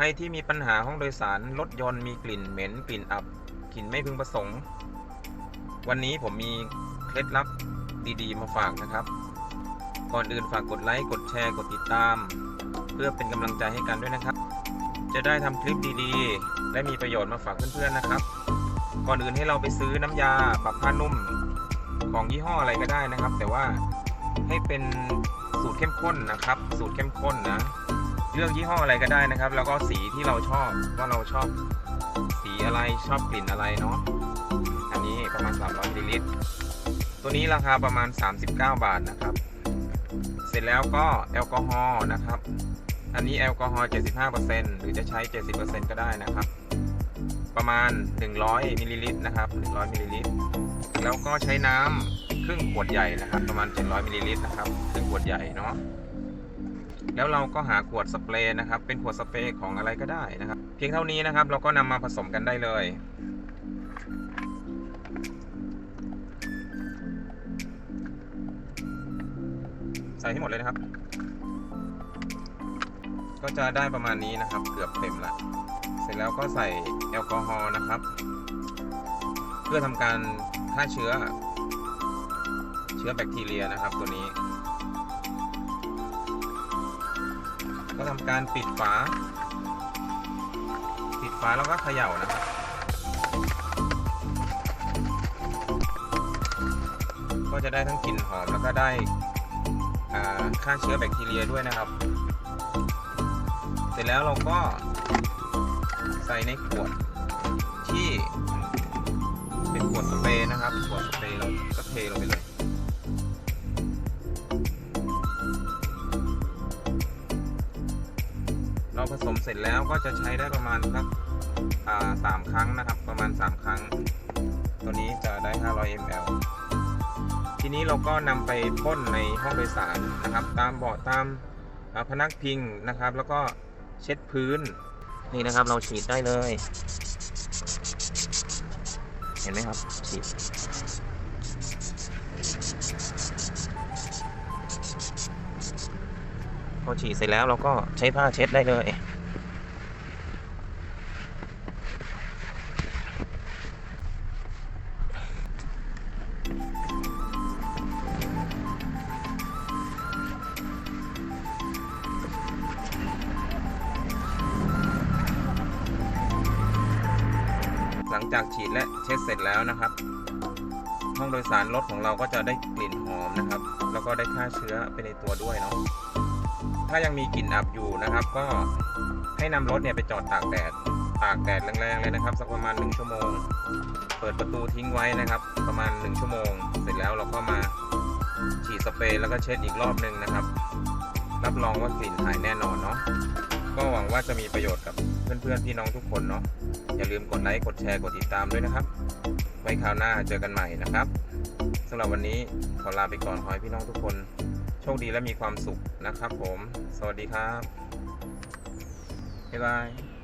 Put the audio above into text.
ใครที่มีปัญหาห้องโดยสารรถยนต์มีกลิ่นเหม็นกลิ่นอับกลิ่นไม่พึงประสงค์ วันนี้ผมมีเคล็ดลับดีๆ มาฝากนะครับ ก่อนอื่นฝากกดไลค์กดแชร์กดติดตาม เพื่อเป็นกำลังใจให้กันด้วยนะครับ จะได้ทำคลิปดีๆ และมีประโยชน์มาฝากเพื่อนๆนะครับ ก่อนอื่นให้เราไปซื้อน้ำยาปรับผ้านุ่มของยี่ห้ออะไรก็ได้นะครับ แต่ว่าให้เป็นสูตรเข้มข้นนะครับ สูตรเข้มข้นนะ เลือกยี่ห้ออะไรก็ได้นะครับ แล้วก็สีที่เราชอบว่าเราชอบสีอะไรชอบกลิ่นอะไรเนาะอันนี้ประมาณ 300มิลลิลิตรตัวนี้ราคาประมาณ 39 บาทนะครับ เสร็จแล้วก็แอลกอฮอล์นะครับ อันนี้แอลกอฮอล์75%หรือจะใช้ 70%ก็ได้นะครับ ประมาณ 100มิลลิลิตรนะครับ100มิลลิลิตรแล้วก็ใช้น้ำครึ่งขวดใหญ่นะครับ ประมาณ 700มิลลิลิตรนะครับครึ่งขวดใหญ่เนาะ แล้วเราก็หาขวดสเปรย์นะครับเป็นขวดสเปรย์ของอะไรก็ได้นะครับ เพียงเท่านี้นะครับ เราก็นำมาผสมกันได้เลยใส่ให้หมดเลยนะครับ ก็จะได้ประมาณนี้นะครับ เกือบเต็มละ เสร็จแล้วก็ใส่แอลกอฮอล์นะครับ เพื่อทำการฆ่าเชื้อ เชื้อแบคทีเรียนะครับตัวนี้ ก็ทำการปิดฝา ปิดฝาแล้วก็เขย่านะครับก็จะได้ทั้งกลิ่นหอมแล้วก็ได้ฆ่าเชื้อแบคทีเรียด้วยนะครับ เสร็จแล้วเราก็ใส่ในขวดที่เป็นขวดสเปรย์นะครับ ขวดสเปรย์เราก็เทลงไปเลย เราผสมเสร็จแล้วก็จะใช้ได้ประมาณสักอ่าสามครั้งนะครับ ประมาณ 3 ครั้ง ตัวนี้จะได้ 500 ml ทีนี้เราก็นำไปพ่นในห้องโดยสารนะครับ ตามเบาะตามพนักพิงนะครับ แล้วก็เช็ดพื้นนี่นะครับเราฉีดได้เลย เห็นไหมครับฉีด อฉีดเสร็จแล้วเราก็ใช้ผ้าเช็ดได้เลยหลังจากฉีดและเช็ดเสร็จแล้วนะครับ ห้องโดยสารรถของเราก็จะได้กลิ่นหอมนะครับ แล้วก็ได้ฆ่าเชื้อไปในตัวด้วยเนาะ ถ้ายังมีกลิ่นอับอยู่นะครับ ก็ให้นำรถเนี่ยไปจอดตากแดดตากแดดแรงๆเลยนะครับ สักประมาณ 1 ชั่วโมง เปิดประตูทิ้งไว้นะครับ ประมาณ 1 ชั่วโมง เสร็จแล้วเราก็มาฉีดสเปรย์แล้วก็เช็ดอีกรอบหนึ่งนะครับ รับรองว่ากลิ่นหายแน่นอนเนาะก็หวังว่าจะมีประโยชน์กับเพื่อนๆพี่น้องทุกคนเนาะอย่าลืมกดไลค์กดแชร์กดติดตามด้วยนะครับ ไว้คราวหน้าเจอกันใหม่นะครับสำหรับวันนี้ขอลาไปก่อนขอให้พี่น้องทุกคน คดีและมีความสุขนะครับผม สวัสดีครับ บ๊ายบาย